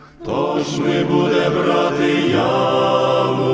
Хто ж ми буде брати яву?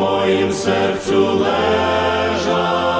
moim sercu leżał.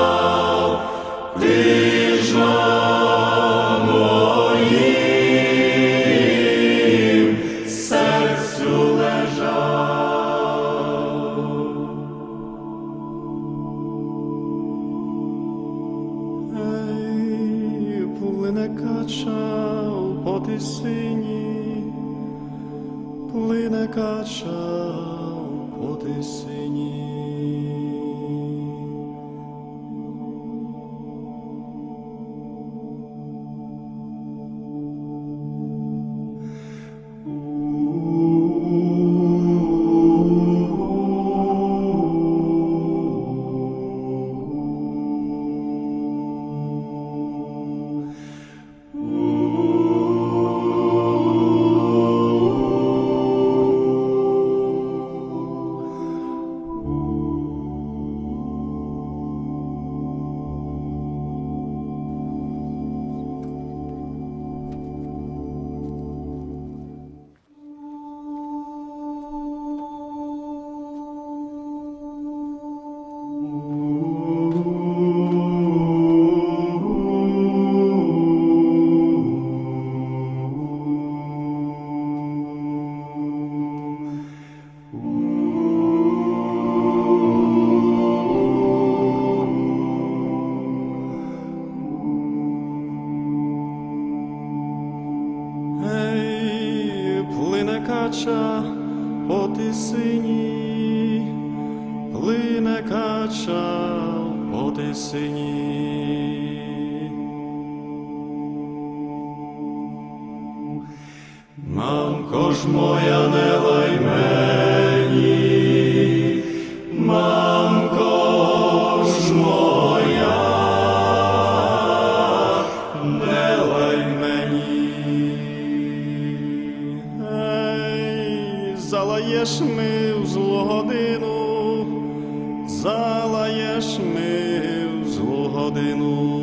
залаєш ми в злу годину.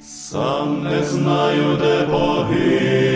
Сам не знаю, де погиб.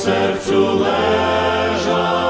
серцю лежать.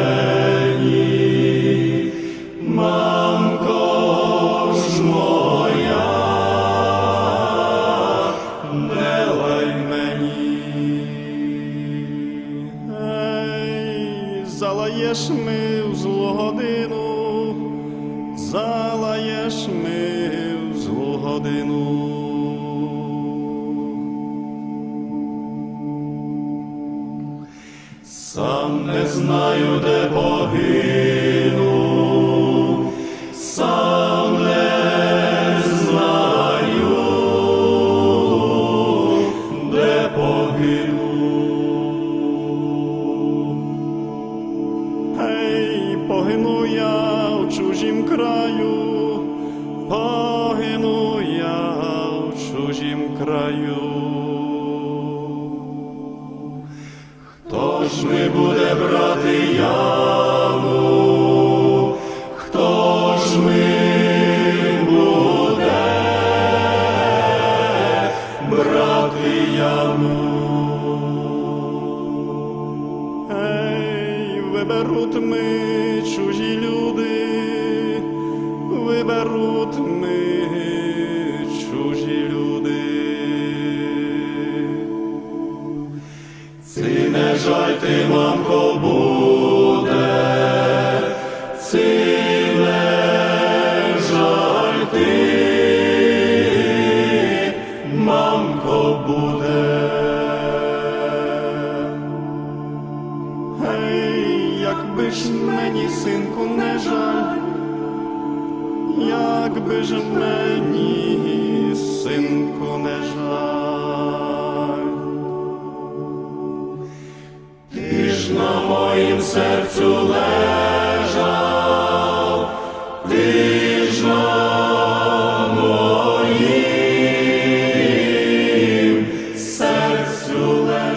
Прощайте, мамко, будь.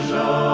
Jean.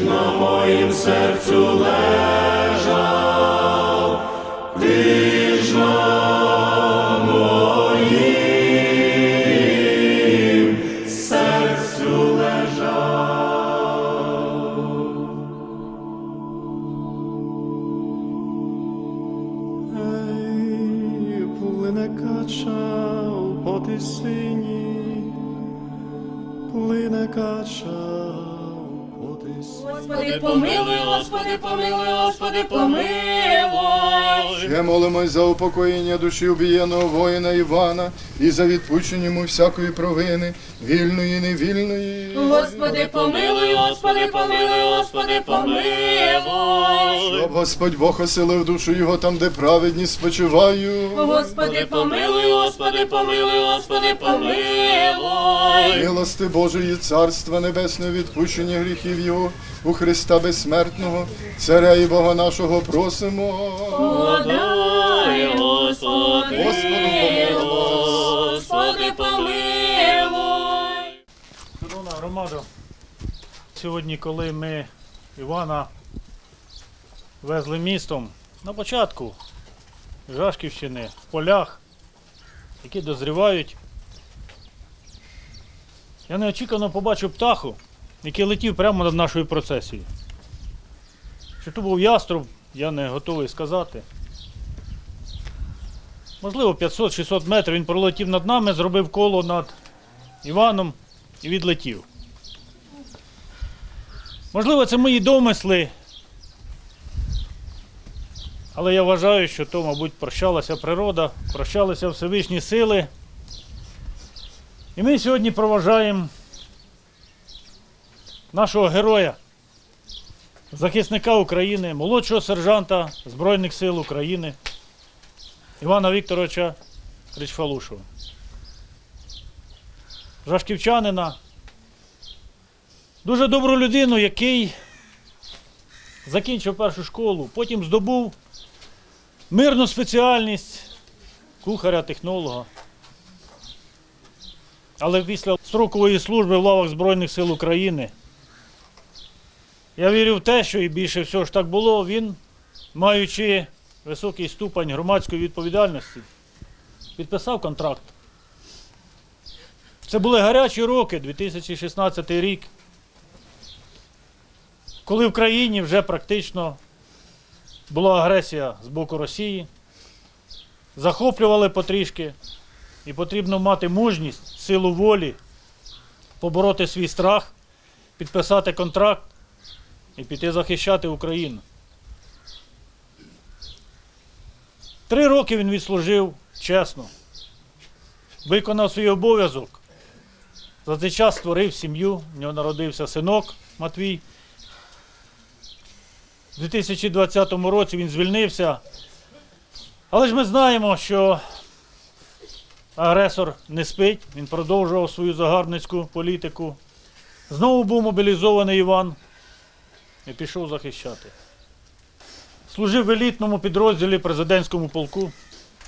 На моїм серцю лежав, Господи, помилуй. Ще молимось за упокоєння душі убієного воїна Івана і за відпущення йому всякої провини, вільної і невільної. Господи, помилуй, Господи, помилуй, Господи, помилуй. Щоб Господь Бог оселив душу його там, де праведні спочиваю. Господи, помилуй, Господи, помилуй, Господи, помилуй. Милости Божої, Царства Небесне, відпущення гріхів Його у Христа Безсмертного, Царя і Бога нашого просимо. Подай, Господи, Господу помилуй. Господи, помилуй. Шановна громада, сьогодні, коли ми Івана везли містом на початку Жашківщини в полях, які дозрівають, я неочікувано побачив птаху, який летів прямо над нашою процесією. Що то був яструб, я не готовий сказати. Можливо, 500-600 метрів він пролетів над нами, зробив коло над Іваном і відлетів. Можливо, це мої домисли. Але я вважаю, що то, мабуть, прощалася природа, прощалися Всевишні сили. І ми сьогодні проважаємо нашого героя, захисника України, молодшого сержанта Збройних сил України Івана Вікторовича Кричфалушова. Жашківчанина, дуже добру людину, який закінчив першу школу, потім здобув мирну спеціальність кухаря, технолога. Але після строкової служби в лавах Збройних сил України я вірю в те, що і більше всього ж так було, він, маючи високий ступень громадської відповідальності, підписав контракт. Це були гарячі роки, 2016 рік, коли в країні вже практично була агресія з боку Росії, захоплювали потрішки, і потрібно мати мужність, силу волі, побороти свій страх, підписати контракт і піти захищати Україну. Три роки він відслужив чесно, виконав свій обов'язок. За цей час створив сім'ю, в нього народився синок Матвій. У 2020 році він звільнився. Але ж ми знаємо, що агресор не спить, він продовжував свою загарбницьку політику. Знову був мобілізований Іван і пішов захищати. Служив в елітному підрозділі президентському полку,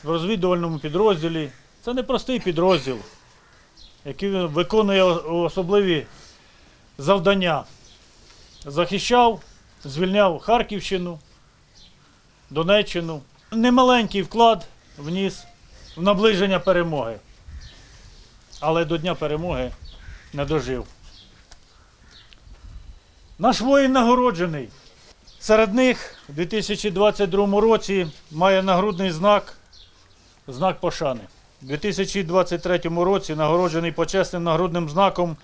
в розвідувальному підрозділі. Це не простий підрозділ, який виконує особливі завдання. Захищав, звільняв Харківщину, Донеччину. Немаленький вклад вніс в наближення перемоги. Але до Дня перемоги не дожив. Наш воїн нагороджений. Серед них у 2022 році має нагрудний знак, знак пошани. У 2023 році нагороджений почесним нагрудним знаком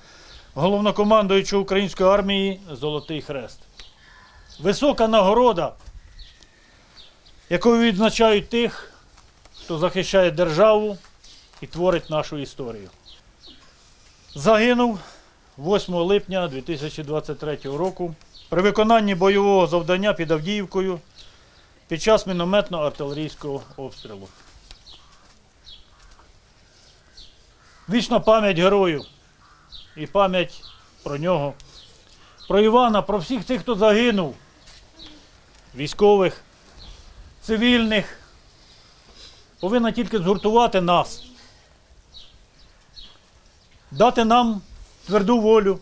головнокомандуючого української армії Золотий Хрест. Висока нагорода, якою відзначають тих, хто захищає державу і творить нашу історію. Загинув 8 липня 2023 року при виконанні бойового завдання під Авдіївкою під час мінометно-артилерійського обстрілу. Вічна пам'ять герою і пам'ять про нього, про Івана, про всіх тих, хто загинув, військових, цивільних, повинна тільки згуртувати нас, дати нам тверду волю,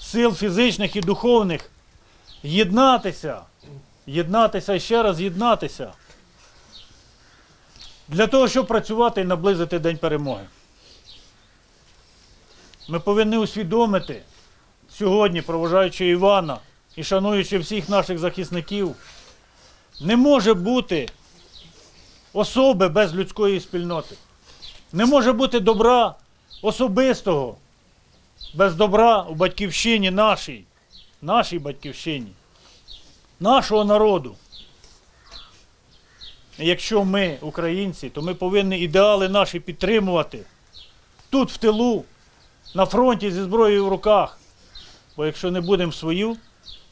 сил фізичних і духовних, єднатися, єднатися ще раз єднатися. Для того, щоб працювати і наблизити День перемоги. Ми повинні усвідомити сьогодні, проважаючи Івана і шануючи всіх наших захисників, не може бути особи без людської спільноти. Не може бути добра особистого без добра у батьківщині нашій, нашій батьківщині, нашого народу. Якщо ми українці, то ми повинні ідеали наші підтримувати тут, в тилу, на фронті зі зброєю в руках. Бо якщо не будемо свою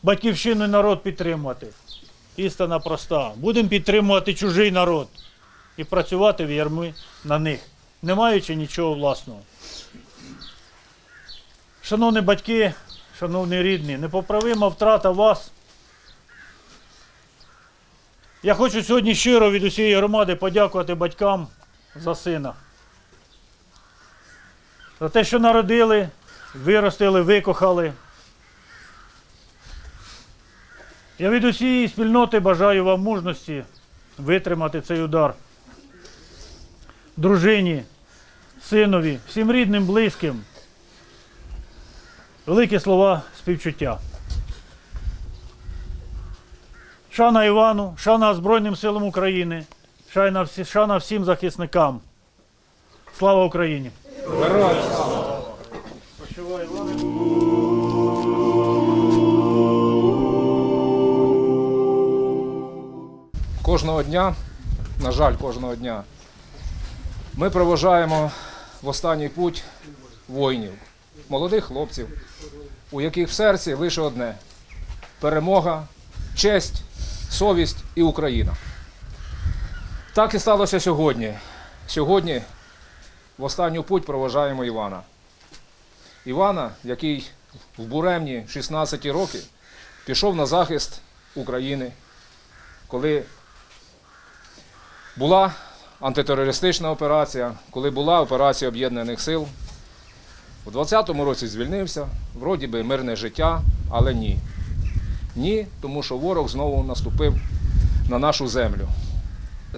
батьківщину і народ підтримувати, істина проста. Будемо підтримувати чужий народ і працювати в ярми на них, не маючи нічого власного. Шановні батьки, шановні рідні, непоправима втрата вас. Я хочу сьогодні щиро від усієї громади подякувати батькам за сина. За те, що народили, виростили, викохали. Я від усієї спільноти бажаю вам мужності витримати цей удар. Дружині, синові, всім рідним, близьким. Великі слова співчуття. Шана Івану, шана Збройним силам України, шана, всі- шана всім захисникам. Слава Україні! Кожного дня, на жаль, кожного дня, ми проважаємо в останній путь воїнів, молодих хлопців, у яких в серці лише одне перемога, честь, совість і Україна. Так і сталося сьогодні. Сьогодні в останню путь проважаємо Івана. Івана, який в буремні 16 роки пішов на захист України, коли була антитерористична операція, коли була операція Об'єднаних сил. У 20-му році звільнився, вроді би мирне життя, але ні. Ні, тому що ворог знову наступив на нашу землю.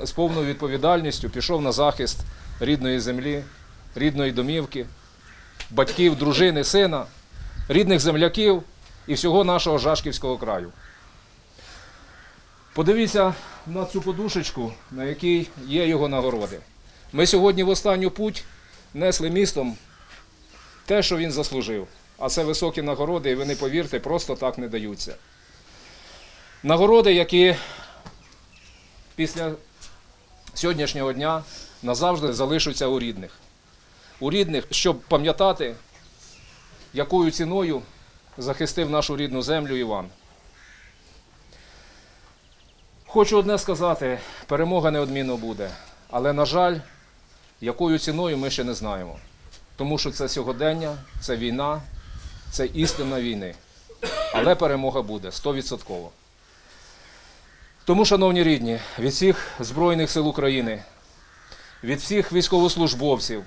З повною відповідальністю пішов на захист рідної землі, рідної домівки, батьків, дружини, сина, рідних земляків і всього нашого Жашківського краю. Подивіться на цю подушечку, на якій є його нагороди. Ми сьогодні в останню путь несли містом те, що він заслужив. А це високі нагороди, і ви не повірте, просто так не даються. Нагороди, які після сьогоднішнього дня назавжди залишаться у рідних. У рідних, щоб пам'ятати, якою ціною захистив нашу рідну землю Іван. Хочу одне сказати: перемога неодмінно буде. Але, на жаль, якою ціною ми ще не знаємо. Тому що це сьогодення, це війна, це істина війни. Але перемога буде 100%. Тому, шановні рідні, від всіх Збройних сил України, від всіх військовослужбовців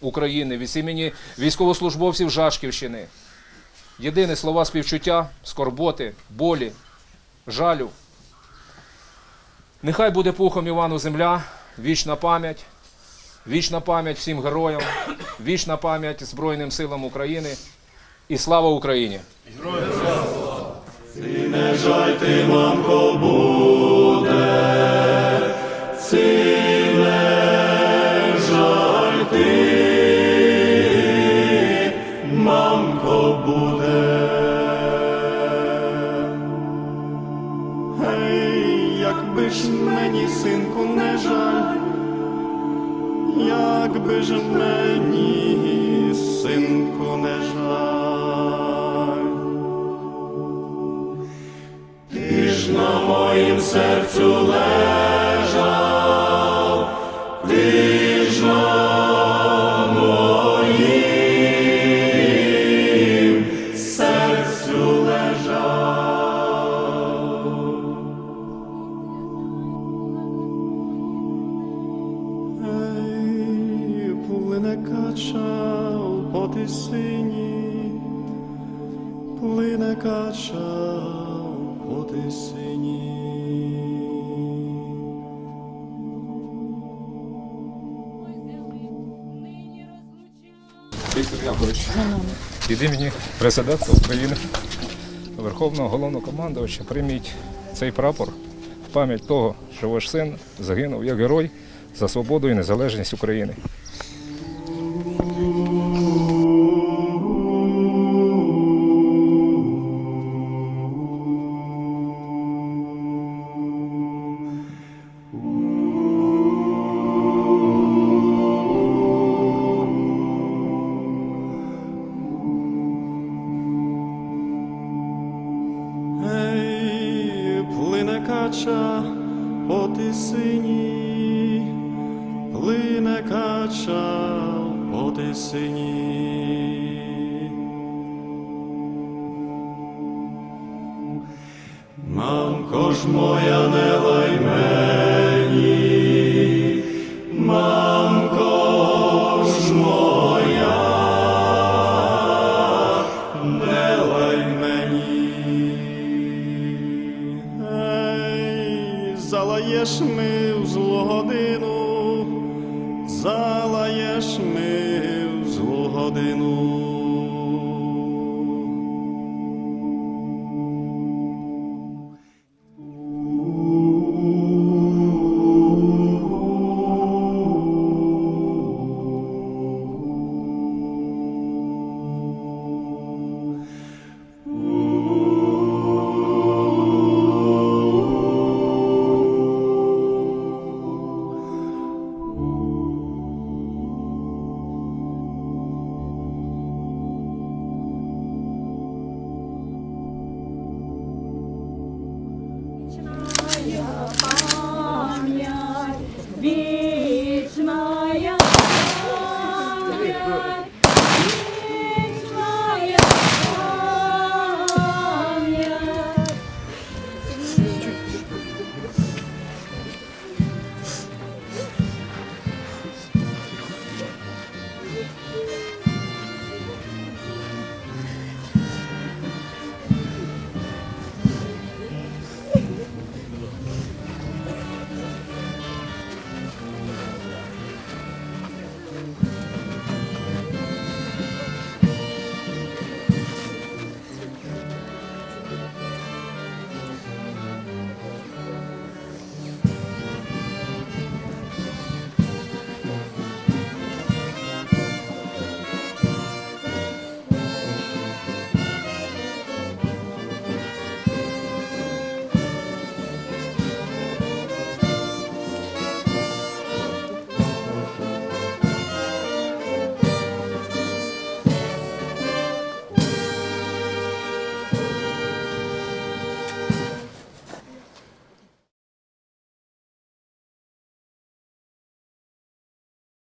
України, від імені військовослужбовців Жашківщини, єдине слова співчуття, скорботи, болі, жалю. Нехай буде пухом Івану земля, вічна пам'ять, вічна пам'ять всім героям, вічна пам'ять Збройним силам України і слава Україні! Не жаль ти, мамко, буде, ці не жаль ти, мамко, буде. Гей, якби ж мені, синку, не жаль, якби ж мені, синку, не жаль. Ти ж на моїм серцю лежав, Віктор Якович, від імені президента України, Верховного головнокомандувача, прийміть цей прапор в пам'ять того, що ваш син загинув як герой за свободу і незалежність України. Плине кача по тисині. Мамко ж моя, не лай